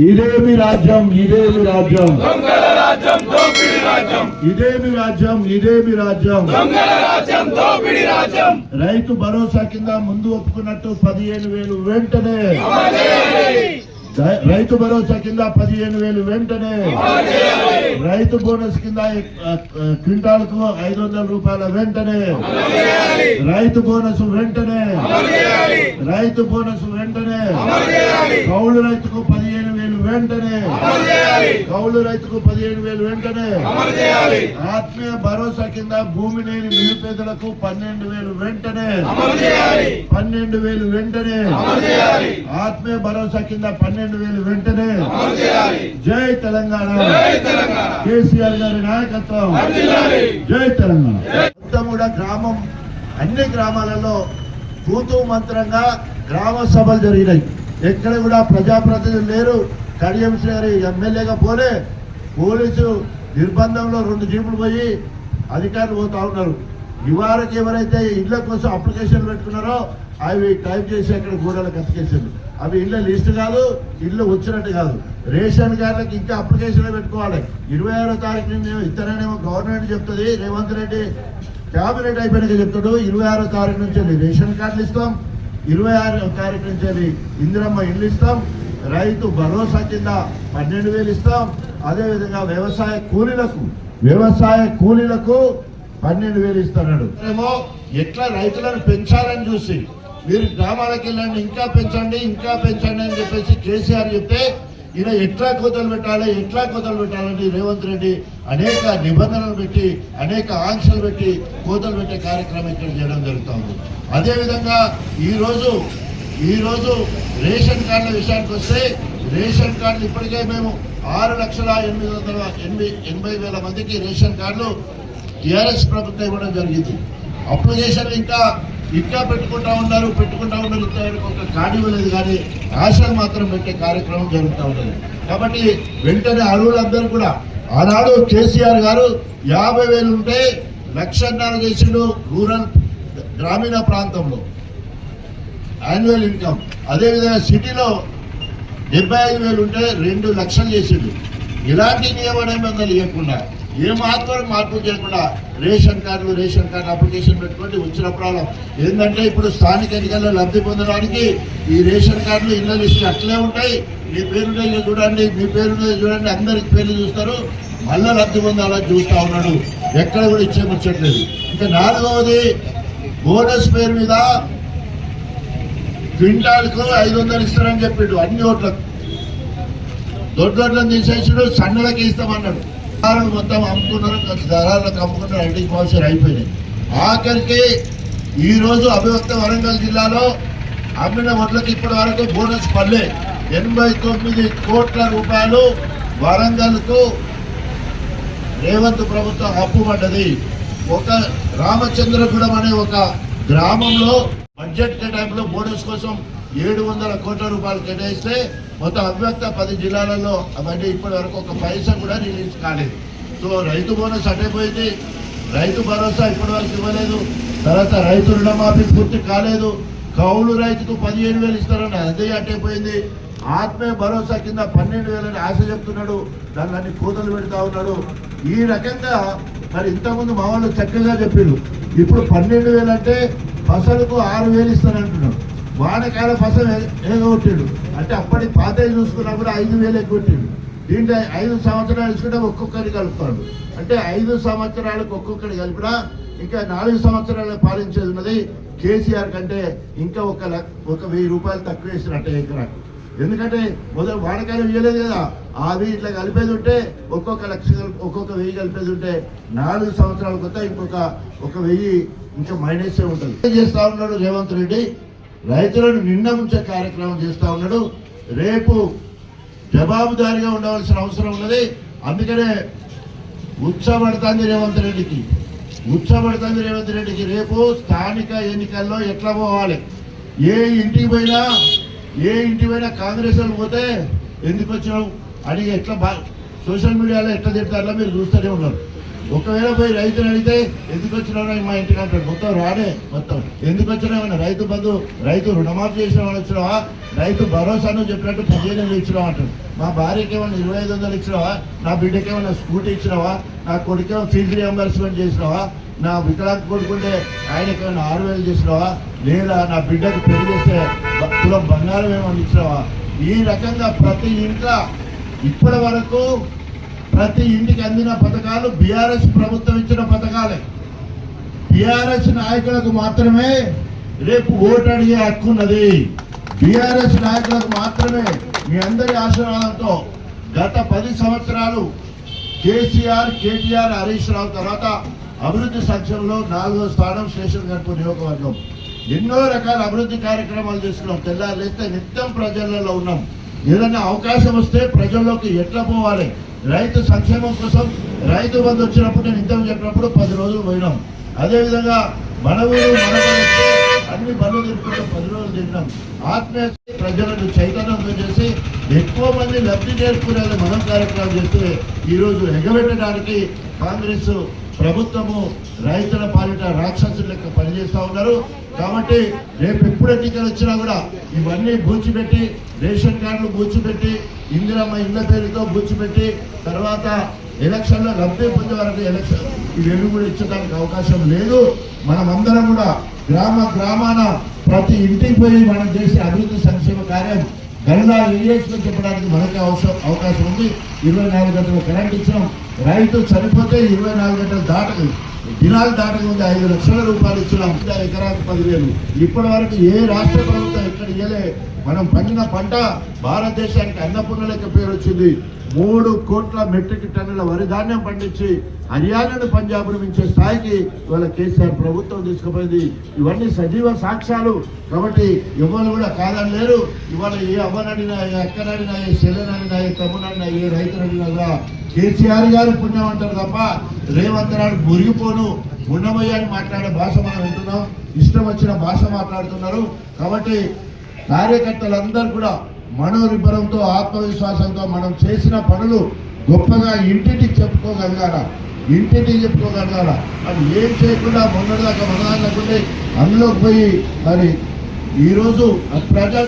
ఇదేమి రాజ్యం ఇదేమి రాజ్యం? ఇదేమి రాజ్యం ఇదేమి రాజ్యం? రైతు భరోసా కింద ముందు ఒప్పుకున్నట్టు పదిహేను వేలు వెంటనే. రైతు భరోసా కింద పదిహేను వేలు వెంటనే. రైతు బోనస్ కింద ఆ, క్వింటాల్కు ఐదు వందల రూపాయల వెంటనే. రైతు బోనస్ వెంటనే. రైతు బోనస్ వెంటనే. కౌలు రైతుకు పదిహేను వెంటనే అమలు చేయాలి. కౌలు రైతుకు పదిహేను వేలు వెంటనే అమలు చేయాలి. ఆత్మీయ భరోసా కింద భూమి లేని నిరుపేదలకు పన్నెండు వేలు వెంటనే అమలు చేయాలి. పన్నెండు వేలు వెంటనే అమలు చేయాలి. ఆత్మీయ భరోసా కింద పన్నెండు వేలు వెంటనే అమలు చేయాలి. జై తెలంగాణ. జై తెలంగాణ. కేసీఆర్ గారి నాయకత్వం. జై తెలంగాణ. మొత్తం కూడా గ్రామం అన్ని గ్రామాలలో తూతూ మంత్రంగా గ్రామ సభలు జరిగినాయి. ఎక్కడ కూడా ప్రజాప్రతినిధులు లేరు. కడియం గారి ఎమ్మెల్యేగా పోలే పోలీసు నిర్బంధంలో రెండు జీపులు పోయి అధికారులు పోతా ఉన్నారు. ఇవాళకి ఎవరైతే ఇళ్ళ కోసం అప్లికేషన్ పెట్టుకున్నారో అవి టైప్ చేసి అక్కడ గోడలకు అతికేసారు అవి ఇళ్ళ లిస్ట్ కాదు ఇల్లు వచ్చినట్టు కాదు. రేషన్ కార్డులకు ఇంకా అప్లికేషన్ పెట్టుకోవాలి. ఇరవై ఆరో తారీఖు నుంచి ఇతరనేమో గవర్నమెంట్ చెప్తుంది రేవంత్ రెడ్డి క్యాబినెట్ అయిపోయినాక చెప్తాడు ఇరవై ఆరో తారీఖు నుంచి రేషన్ కార్డులు ఇస్తాం ఇరవై ఆరో తారీఖు నుంచి ఇందిరమ్మ ఇల్లు ఇస్తాం రైతు భరోసా కింద పన్నెండు వేలు ఇస్తాం. అదేవిధంగా వ్యవసాయ కూలీలకు వ్యవసాయ కూలీలకు పన్నెండు వేలు ఇస్తున్నాడు ఏమో ఎట్లా రైతులను పెంచాలని చూసి మీరు గ్రామాలకు వెళ్ళండి ఇంకా పెంచండి ఇంకా పెంచండి అని చెప్పేసి కేసీఆర్ చెప్తే ఈయన ఎట్లా కోతలు పెట్టాలి ఎట్లా కోతలు పెట్టాలని రేవంత్ రెడ్డి అనేక నిబంధనలు పెట్టి అనేక ఆంక్షలు పెట్టి కోతలు పెట్టే కార్యక్రమం ఇక్కడ చేయడం జరుగుతుంది. అదేవిధంగా ఈరోజు ఈరోజు రేషన్ కార్డుల విషయానికి వస్తే రేషన్ కార్డులు ఇప్పటికే మేము ఆరు లక్షల ఎనిమిది వందల ఎనభై ఎనభై వేల మందికి రేషన్ కార్డులు టిఆర్ఎస్ ప్రభుత్వం ఇవ్వడం జరిగింది. అప్లికేషన్లు ఇంకా ఇంకా పెట్టుకుంటా ఉన్నారు పెట్టుకుంటా ఉన్నారు ఇంతవరకు ఒక కార్డు ఇవ్వలేదు కానీ ఆశలు మాత్రం పెట్టే కార్యక్రమం జరుగుతూ ఉంటుంది కాబట్టి వెంటనే అరువులందరూ కూడా ఆనాడు కేసీఆర్ గారు యాభై వేలు ఉంటే లక్షన్నర చేసిండు రూరల్ గ్రామీణ ప్రాంతంలో. యాన్యువల్ ఇన్కమ్ అదేవిధంగా సిటీలో డెబ్బై ఐదు వేలు ఉంటే రెండు లక్షలు చేసిండు. ఇలాంటి నియమ నిబంధనలు ఇవ్వకుండా ఏ మాత్రం మార్పు చేయకుండా రేషన్ కార్డులు రేషన్ కార్డు అప్లికేషన్ పెట్టుకోండి ప్రాబ్లం ఏంటంటే ఇప్పుడు స్థానిక ఎన్నికల్లో లబ్ధి పొందడానికి ఈ రేషన్ కార్డులు ఇళ్ళ లిస్టు అట్లే ఉంటాయి. మీ పేరు చూడండి మీ పేరు చూడండి అందరికి పేర్లు చూస్తారు. మళ్ళీ లబ్ధి పొందాలని చూస్తూ ఉన్నాడు. ఎక్కడ కూడా ఇచ్చేమొచ్చట్లేదు. ఇంకా నాలుగవది బోనస్ పేరు మీద క్వింటాల్కు ఐదు వందలు ఇస్తారని చెప్పిండు అన్ని ఓట్లకు. దొడ్డు దొడ్లను తీసేసాడు సన్నలకి ఇస్తామన్నాడు. దళాలను మొత్తం అమ్ముకున్నారు దళాలకు అమ్ముకున్నారు ఐటీ పాలసీలు అయిపోయినాయి. ఆఖరికి ఈరోజు అభివక్త వరంగల్ జిల్లాలో అమ్మిన ఓట్లకి ఇప్పటి వరకు బోనస్ పల్లె ఎనభై తొమ్మిది కోట్ల రూపాయలు వరంగల్కు రేవంత్ ప్రభుత్వం అప్పు పడ్డది. ఒక రామచంద్రపురం అనే ఒక గ్రామంలో బడ్జెట్ కేటాయింపులో బోనస్ కోసం ఏడు వందల కోట్ల రూపాయలు కేటాయిస్తే మొత్తం అవ్యక్త పది జిల్లాలలో అవన్నీ ఇప్పటి వరకు ఒక పైసా కూడా రిలీజ్ కాలేదు. సో రైతు బోనస్ అటైపోయింది రైతు భరోసా ఇప్పటి వరకు ఇవ్వలేదు. తర్వాత రైతు రుణమాఫీ పూర్తి కాలేదు. కౌలు రైతుకు పదిహేను వేలు ఇస్తారని అదే అట్టయిపోయింది ఆత్మీయ భరోసా కింద పన్నెండు వేలని ఆశ చెప్తున్నాడు. దాన్ని అన్ని కూతలు పెడతా ఉన్నాడు. ఈ రకంగా మరి ఇంతకుముందు మా వాళ్ళు చక్కగా చెప్పారు ఇప్పుడు పన్నెండు వేలు అంటే ఆరు వేలు ఇస్తానంటున్నాడు. వానకాల ఫసలు ఎగొట్టాడు అంటే అప్పటి పాత చూసుకున్నా కూడా ఐదు వేలు ఎగ్గొట్టాడు. దీంట్లో ఐదు సంవత్సరాలు ఇసుకుంటే ఒక్కొక్కరిని కలుపుతాడు. అంటే ఐదు సంవత్సరాలకు ఒక్కొక్కరి కలిపినా ఇంకా నాలుగు సంవత్సరాలు పాలించేది ఉన్నది కేసీఆర్ కంటే ఇంకా ఒక ఒక వెయ్యి రూపాయలు తక్కువ వేసినట్టే ఎకరాకు ఎందుకంటే మొదలు వానకాలం ఇవ్వలేదు కదా. అవి ఇట్లా కలిపేది ఉంటే ఒక్కొక్క లక్ష ఒక్కొక్క వెయ్యి కలిపేది ఉంటే నాలుగు సంవత్సరాల కొత్త ఇంకొక ఒక వెయ్యి ఇంకా మైనస్ ఉంటుంది. ఏం చేస్తా ఉన్నాడు రేవంత్ రెడ్డి? రైతులను నిన్న ముంచే కార్యక్రమం చేస్తా ఉన్నాడు. రేపు జవాబుదారీగా ఉండవలసిన అవసరం ఉన్నది. అందుకనే ఉత్సపడుతుంది రేవంత్ రెడ్డికి. ఉత్సపడుతుంది రేవంత్ రెడ్డికి. రేపు స్థానిక ఎన్నికల్లో ఎట్లా పోవాలి? ఏ ఇంటికి పోయినా ఏ ఇంటి పోయినా కాంగ్రెస్ వాళ్ళు పోతే ఎందుకు వచ్చినావు? అని ఎట్లా సోషల్ మీడియాలో ఎట్లా తిడతారో మీరు చూస్తూనే ఉన్నారు. ఒకవేళ పోయి రైతుని అడిగితే ఎందుకు వచ్చినావు మా ఇంటికి అంటాడు. మొత్తం రాడే మొత్తం. ఎందుకు వచ్చినావు రైతు బంధు రైతు రుణమాఫీ చేసిన వాళ్ళు వచ్చినావా? రైతు భరోసాను చెప్పినట్టు పదిహేను వేలు ఇచ్చినావా అంటాడు. మా భార్యకి ఏమైనా ఇరవై ఐదు వందలు ఇచ్చినావా? నా బిడ్డకి ఏమైనా స్కూటీ ఇచ్చినావా? నా కొడుకు ఏమైనా ఫీల్డ్ రియంబర్స్మెంట్ చేసినావా? నా వికలాంగ కొడుకుంటే ఆయనకి ఏమైనా ఆరు వేలు చేసినావా? లేదా నా బిడ్డకు పెళ్ళి చేస్తే కులం బంగారం ఏమని ఇచ్చినావా? ఈ రకంగా ప్రతి ఇంట్లో ఇప్పటి వరకు ప్రతి ఇంటికి అందిన పథకాలు బీఆర్ఎస్ ప్రభుత్వం ఇచ్చిన పథకాలే. బీఆర్ఎస్ నాయకులకు మాత్రమే రేపు ఓటు అడిగే హక్కు ఉన్నది. బీఆర్ఎస్ నాయకులకు మాత్రమే మీ అందరి ఆశీర్వాదంతో గత పది సంవత్సరాలు కేసీఆర్ కేటీఆర్ హరీష్ రావు తర్వాత అభివృద్ధి సంక్షేమంలో నాలుగో స్థానం స్టేషన్ గడుపు నియోగవర్గం ఎన్నో రకాల అభివృద్ధి కార్యక్రమాలు చేసుకున్నాం. తెల్లారులేస్తే నిత్యం ప్రజలలో ఉన్నాం. ఏదైనా అవకాశం వస్తే ప్రజల్లోకి ఎట్లా పోవాలి? రైతు సంక్షేమం కోసం రైతు బంధు వచ్చినప్పుడు నేను ఇంతకు చెప్పినప్పుడు పది రోజులు పోయినాం. అదేవిధంగా మన ఊరు మన అన్ని బళ్ళు తిరుగుతూ పది రోజులు తిన్నాం ఆత్మీయ ప్రజలను చైతన్యంతో చేసి ఎక్కువ మంది లబ్ధి చేరుకునేది మనం కార్యక్రమం చేస్తే ఈరోజు ఎగబెట్టడానికి కాంగ్రెస్ ప్రభుత్వము రైతుల పాలిట రాక్షసుల లెక్క పనిచేస్తూ ఉన్నారు. కాబట్టి రేపు ఎప్పుడు ఎన్నికలు వచ్చినా కూడా ఇవన్నీ బూచిపెట్టి రేషన్ కార్డులు బూచిపెట్టి ఇందిరమ్మ ఇళ్ళ పేరుతో బూచిపెట్టి తర్వాత ఎలక్షన్లో లబ్ధి పొందే వరకు ఎలక్షన్ ఇవేమి కూడా ఇచ్చడానికి అవకాశం లేదు. మనమందరం కూడా గ్రామ గ్రామాన ప్రతి ఇంటికి పోయి మనం చేసే అభివృద్ధి సంక్షేమ కార్యం గల్లా విలేజ్లో చెప్పడానికి మనకి అవసరం అవకాశం ఉంది. ఇరవై నాలుగు గంటలు కరెంట్ ఇచ్చినాం. రైతు చనిపోతే ఇరవై నాలుగు గంటలు దాటదు దినాలు దాటకుండా ఐదు లక్షల రూపాయలు ఇచ్చినాం. ఎకరాకు పదివేలు. ఇప్పటి వరకు ఏ రాష్ట్ర ప్రభుత్వం ఇక్కడ ఇయ్యలే. మనం పండిన పంట భారతదేశానికి అన్నపూర్ణ లెక్క పేరు వచ్చింది. మూడు కోట్ల మెట్రిక్ టన్నుల వరి ధాన్యం పండించి హర్యానాను పంజాబ్ను మించే స్థాయికి ఇవాళ కేసీఆర్ ప్రభుత్వం తీసుకుపోయింది. ఇవన్నీ సజీవ సాక్ష్యాలు. కాబట్టి ఎవరు కూడా కాదని లేరు. ఇవాళ ఏ అవ్వనడినా ఏ అక్కనడినా ఏ చెల్లెనడినా ఏ తమ్మునడినా ఏ రైతునడినా కూడా కేసీఆర్ గారు పుణ్యం అంటారు తప్ప రేవంత్ రాడు మురిగిపోను. పుణ్యమయ్యాన్ని అని మాట్లాడే భాష మనం వింటున్నాం. ఇష్టం వచ్చిన భాష మాట్లాడుతున్నారు. కాబట్టి కార్యకర్తలందరూ కూడా మనోరిబ్బరంతో ఆత్మవిశ్వాసంతో మనం చేసిన పనులు గొప్పగా ఇంటింటికి చెప్పుకోగలగాల ఇంటింటికి చెప్పుకోగలగాల అది ఏం చేయకుండా మొన్నటిదాకా మనదాకా అందులోకి పోయి మరి ఈరోజు ప్రజా